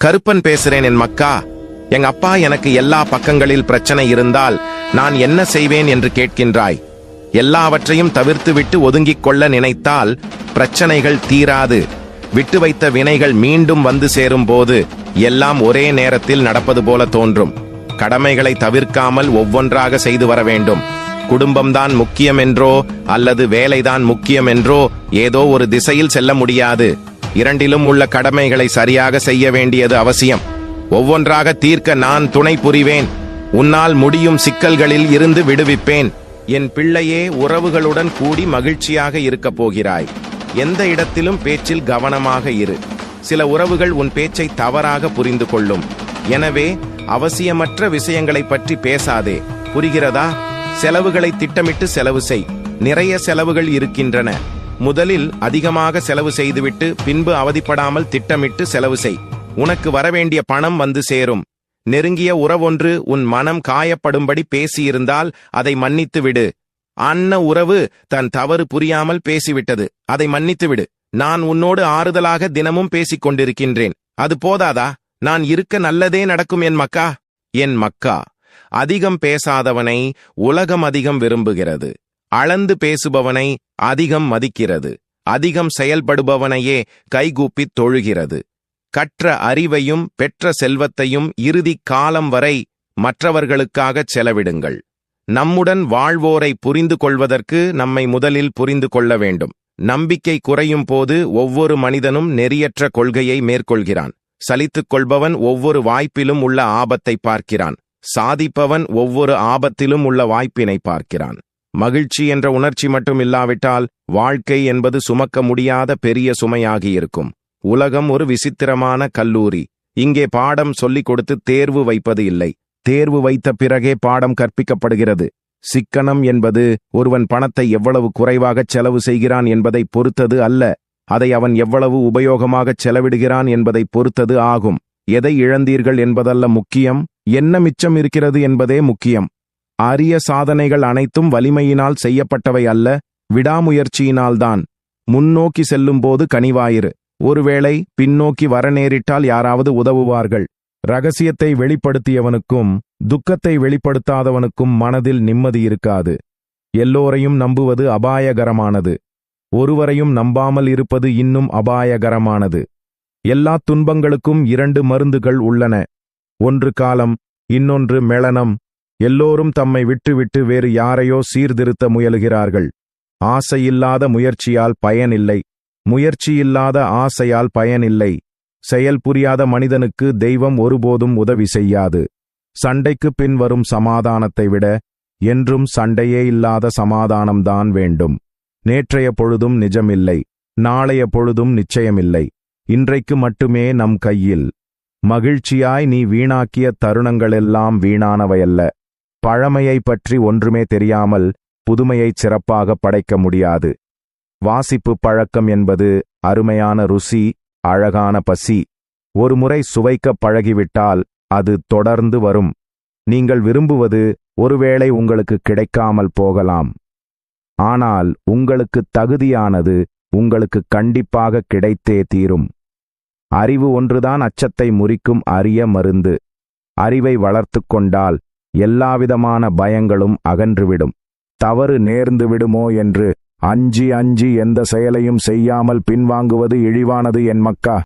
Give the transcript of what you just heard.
கருப்பன் பேசுறேன் என் மக்கா. எங்க அப்பா எனக்கு எல்லா பக்கங்களில் பிரச்சனை இருந்தால் நான் என்ன செய்வேன் என்று கேட்கின்றாய். எல்லாவற்றையும் தவிர்த்துவிட்டு ஒதுங்கிக் கொள்ள நினைத்தால் பிரச்சனைகள் தீராது. விட்டு வைத்த வினைகள் மீண்டும் வந்து சேரும் போது எல்லாம் ஒரே நேரத்தில் நடப்பது போல தோன்றும். கடமைகளை தவிர்க்காமல் ஒவ்வொன்றாக செய்து வர வேண்டும். குடும்பம்தான் முக்கியம் என்றோ அல்லது வேலைதான் முக்கியம் என்றோ ஏதோ ஒரு திசையில் செல்ல முடியாது. இரண்டிலும் உள்ள கடமைகளை சரியாக செய்ய வேண்டியது அவசியம். ஒவ்வொன்றாக தீர்க்க நான் துணை புரிவேன். உன்னால் முடியும் சிக்கல்களில் இருந்து விடுவிப்பேன். என் பிள்ளையே உறவுகளுடன் கூடி மகிழ்ச்சியாக இருக்கப் போகிறாய். எந்த இடத்திலும் பேச்சில் கவனமாக இரு. சில உறவுகள் உன் பேச்சை தவறாக புரிந்து கொள்ளும். எனவே அவசியமற்ற விஷயங்களை பற்றி பேசாதே. புரிகிறதா? செலவுகளை திட்டமிட்டு செலவு செய். நிறைய செலவுகள் இருக்கின்றன. முதலில் அதிகமாக செலவு செய்துவிட்டு பின்பு அவதிப்படாமல் திட்டமிட்டு செலவு செய். உனக்கு வரவேண்டிய பணம் வந்து சேரும். நெருங்கிய உறவொன்று உன் மனம் காயப்படும்படி பேசியிருந்தால் அதை மன்னித்து விடு. அன்ன உறவு தன் தவறு புரியாமல் பேசிவிட்டது. அதை மன்னித்து விடு. நான் உன்னோடு ஆறுதலாக தினமும் பேசிக் கொண்டிருக்கின்றேன். அது போதாதா? நான் இருக்க நல்லதே நடக்கும் என் மக்கா? என் மக்கா அதிகம் பேசாதவனை உலகம் அதிகம் விரும்புகிறது. அளந்து பேசுபவனை அதிகம் மதிக்கிறது. அதிகம் செயல்படுபவனையே கைகூப்பித் தொழுகிறது. கற்ற அறிவையும் பெற்ற செல்வத்தையும் இறுதி காலம் வரை மற்றவர்களுக்காகச் செலவிடுங்கள். நம்முடன் வாழ்வோரை புரிந்து கொள்வதற்கு நம்மை முதலில் புரிந்து கொள்ள வேண்டும். நம்பிக்கை குறையும் போது ஒவ்வொரு மனிதனும் நெறியற்ற கொள்கையை மேற்கொள்கிறான். சலித்துக் கொள்பவன் ஒவ்வொரு வாய்ப்பிலும் உள்ள ஆபத்தை பார்க்கிறான். சாதிப்பவன் ஒவ்வொரு ஆபத்திலும் உள்ள வாய்ப்பினை பார்க்கிறான். மகிழ்ச்சி என்ற உணர்ச்சி மட்டும் இல்லாவிட்டால் வாழ்க்கை என்பது சுமக்க முடியாத பெரிய சுமையாகியிருக்கும். உலகம் ஒரு விசித்திரமான கல்லூரி. இங்கே பாடம் சொல்லிக் கொடுத்து தேர்வு வைப்பது இல்லை. தேர்வு வைத்த பிறகே பாடம் கற்பிக்கப்படுகிறது. சிக்கனம் என்பது ஒருவன் பணத்தை எவ்வளவு குறைவாகச் செலவு செய்கிறான் என்பதை பொறுத்தது அல்ல. அதை அவன் எவ்வளவு உபயோகமாகச் செலவிடுகிறான் என்பதை பொறுத்தது ஆகும். எதை இழந்தீர்கள் என்பதல்ல முக்கியம். என்ன மிச்சம் இருக்கிறது என்பதே முக்கியம். அரிய சாதனைகள் அனைத்தும் வலிமையினால் செய்யப்பட்டவை அல்ல விடாமுயற்சியினால்தான். முன்னோக்கி செல்லும்போது கனிவாயிரு. ஒருவேளை பின்னோக்கி வர நேரிட்டால் யாராவது உதவுவார்கள். ரகசியத்தை வெளிப்படுத்தியவனுக்கும் துக்கத்தை வெளிப்படுத்தாதவனுக்கும் மனதில் நிம்மதி இருக்காது. எல்லோரையும் நம்புவது அபாயகரமானது. ஒருவரையும் நம்பாமல் இருப்பது இன்னும் அபாயகரமானது. எல்லா துன்பங்களுக்கும் இரண்டு மருந்துகள் உள்ளன. ஒன்று காலம் இன்னொன்று மெளனம். எல்லோரும் தம்மை விட்டுவிட்டு வேறு யாரையோ சீர்திருத்த முயலுகிறார்கள். ஆசையில்லாத முயற்சியால் பயனில்லை. முயற்சியில்லாத ஆசையால் பயனில்லை. செயல் புரியாத மனிதனுக்கு தெய்வம் ஒருபோதும் உதவி செய்யாது. சண்டைக்கு பின் வரும் சமாதானத்தை விட என்றும் சண்டையே இல்லாத சமாதானம்தான் வேண்டும். நேற்றைய பொழுதும் நிஜமில்லை. நாளைய பொழுதும் நிச்சயமில்லை. இன்றைக்கு மட்டுமே நம் கையில். மகிழ்ச்சியாய் நீ வீணாக்கிய தருணங்களெல்லாம் வீணானவையல்ல. பழமையைப் பற்றி ஒன்றுமே தெரியாமல் புதுமையைச் சிறப்பாக படைக்க முடியாது. வாசிப்பு பழக்கம் என்பது அருமையான ருசி அழகான பசி. ஒருமுறை சுவைக்கப் பழகிவிட்டால் அது தொடர்ந்து வரும். நீங்கள் விரும்புவது ஒருவேளை உங்களுக்கு கிடைக்காமல் போகலாம். ஆனால் உங்களுக்கு தகுதியானது உங்களுக்கு கண்டிப்பாக கிடைத்தே தீரும். அறிவு ஒன்றுதான் அச்சத்தை முறிக்கும் அரிய மருந்து. அறிவை வளர்த்துக் கொண்டால் எல்லாவிதமான பயங்களும் அகன்றுவிடும். தவறு நேர்ந்து விடுமோ என்று அஞ்சி அஞ்சி எந்த செயலையும் செய்யாமல் பின்வாங்குவது இழிவானது என் மக்கா?